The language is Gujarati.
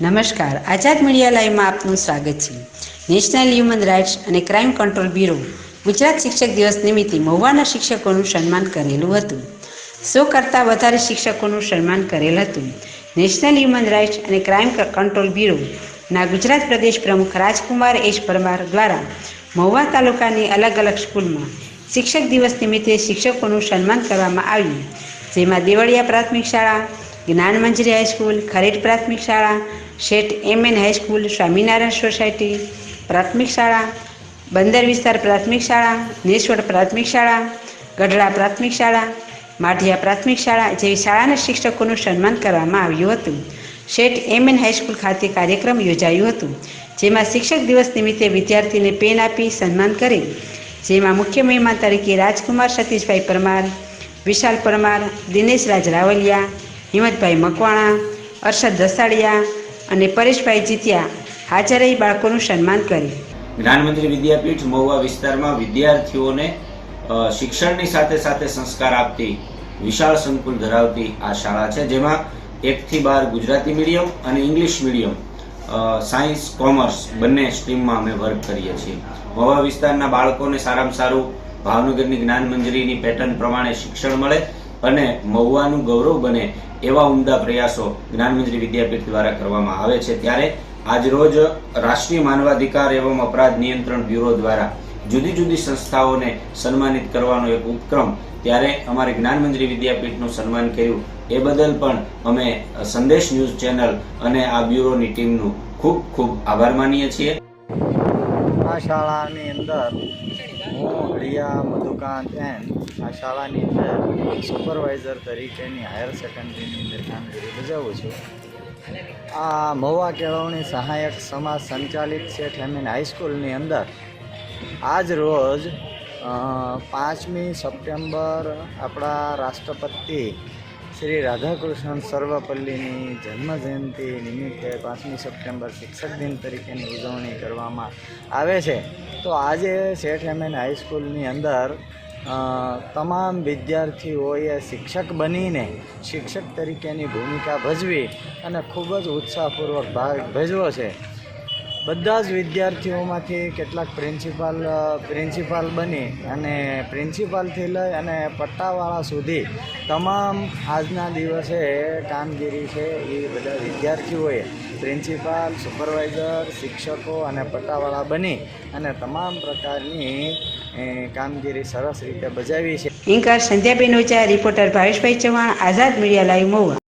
નમસ્કાર. આઝાદ મીડિયા લાઈવમાં આપનું સ્વાગત છે. નેશનલ હ્યુમન રાઇટ્સ અને ક્રાઇમ કંટ્રોલ બ્યુરો ગુજરાત શિક્ષક દિવસ નિમિત્તે મહુવાના શિક્ષકોનું સન્માન કરેલું હતું. સો કરતાં વધારે શિક્ષકોનું સન્માન કરેલ હતું. નેશનલ હ્યુમન રાઇટ્સ અને ક્રાઇમ કંટ્રોલ બ્યુરોના ગુજરાત પ્રદેશ પ્રમુખ રાજકુમાર એશ પરમાર દ્વારા મહુવા તાલુકાની અલગ અલગ સ્કૂલમાં શિક્ષક દિવસ નિમિત્તે શિક્ષકોનું સન્માન કરવામાં આવ્યું. જેમાં દેવળિયા પ્રાથમિક શાળા, જ્ઞાન મંજરી હાઈસ્કૂલ ખરેડ પ્રાથમિક શાળા Sheth M N high school Swaminarayan society પ્રાથમિક શાળા, બંદર વિસ્તાર પ્રાથમિક શાળા, નેસોડ પ્રાથમિક શાળા, ગઢડા પ્રાથમિક શાળા, માઢિયા પ્રાથમિક શાળા જેવી શાળાના શિક્ષકોનું સન્માન કરવામાં આવ્યું હતું. શેઠ એમ એન હાઈસ્કૂલ ખાતે કાર્યક્રમ યોજાયું હતું, જેમાં શિક્ષક દિવસ નિમિત્તે વિદ્યાર્થીને પેન આપી સન્માન કરી, જેમાં મુખ્ય મહેમાન તરીકે રાજકુમાર સતીશભાઈ પરમાર, વિશાલ પરમાર દિનેશ રાજ રાવલિયા, હિંમતભાઈ મકવાણા, અરશદ દસાડિયા અને પરેશભાઈ જીત્યા હાજર બાળકોનું સન્માન કર્યું. જ્ઞાનમંત્રી વિદ્યાપીઠ મહુવા વિસ્તારમાં વિદ્યાર્થીઓને શિક્ષણની સાથે સાથે સંસ્કાર આપતી વિશાળ સંકુલ ધરાવતી આ શાળા છે, જેમાં એકથી બાર ગુજરાતી મીડિયમ અને ઇંગ્લિશ મીડિયમ સાયન્સ, કોમર્સ બંને સ્ટ્રીમમાં અમે વર્ક કરીએ છીએ. મહુવા વિસ્તારના બાળકોને સારામાં સારું ભાવનગરની જ્ઞાન મંજરીની પેટર્ન પ્રમાણે શિક્ષણ મળે અને મહુવાનું ગૌરવ બને એવા ઉમદા પ્રયાસો જ્ઞાનમંત્રી વિદ્યાપીઠ દ્વારા કરવામાં આવે છે. ત્યારે આજરોજ રાષ્ટ્રીય માનવાધિકાર એવં અપરાધ નિયંત્રણ બ્યુરો દ્વારા જુદી જુદી સંસ્થાઓને સન્માનિત કરવાનો એક ઉપક્રમ ત્યારે અમારે જ્ઞાનમંત્રી વિદ્યાપીઠનું સન્માન કર્યું. એ બદલ પણ અમે સંદેશ ન્યૂઝ ચેનલ અને આ બ્યુરોની ટીમનું ખૂબ ખૂબ આભાર માનીએ છીએ. આ શાળાની અંદર હું હળિયા મધુકાંત એન આ શાળાની અંદર સુપરવાઇઝર તરીકેની હાયર સેકન્ડરીની અંદર કામગીરી બજાવું છું. આ મહુવા કેળવણી સહાયક સમાજ સંચાલિત છે ઠેમીન હાઈસ્કૂલની અંદર આજ રોજ પાંચમી સપ્ટેમ્બર આપણા રાષ્ટ્રપતિ શ્રી રાધાકૃષ્ણ સર્વપલ્લીની જન્મજયંતિ નિમિત્તે પાંચમી સપ્ટેમ્બર શિક્ષક દિન તરીકેની ઉજવણી કરવામાં આવે છે. તો આજે શેઠ એમએન હાઈસ્કૂલની અંદર તમામ વિદ્યાર્થીઓએ શિક્ષક બનીને શિક્ષક તરીકેની ભૂમિકા ભજવી અને ખૂબ જ ઉત્સાહપૂર્વક ભાગ ભજવો છે. બધા જ વિદ્યાર્થીઓમાંથી કેટલાક પ્રિન્સિપાલ પ્રિન્સિપાલ બની અને પ્રિન્સિપાલથી લઈ અને પટ્ટાવાળા સુધી તમામ આજના દિવસે કામગીરી છે એ બધા વિદ્યાર્થીઓએ પ્રિન્સિપાલ, સુપરવાઇઝર, શિક્ષકો અને પટ્ટાવાળા બની અને તમામ પ્રકારની કામગીરી સરસ રીતે બજાવી છે. ઇન્કાર Sandhyaben Ocha reporter Bhaveshbhai Chauhan, Azad media live Mahuva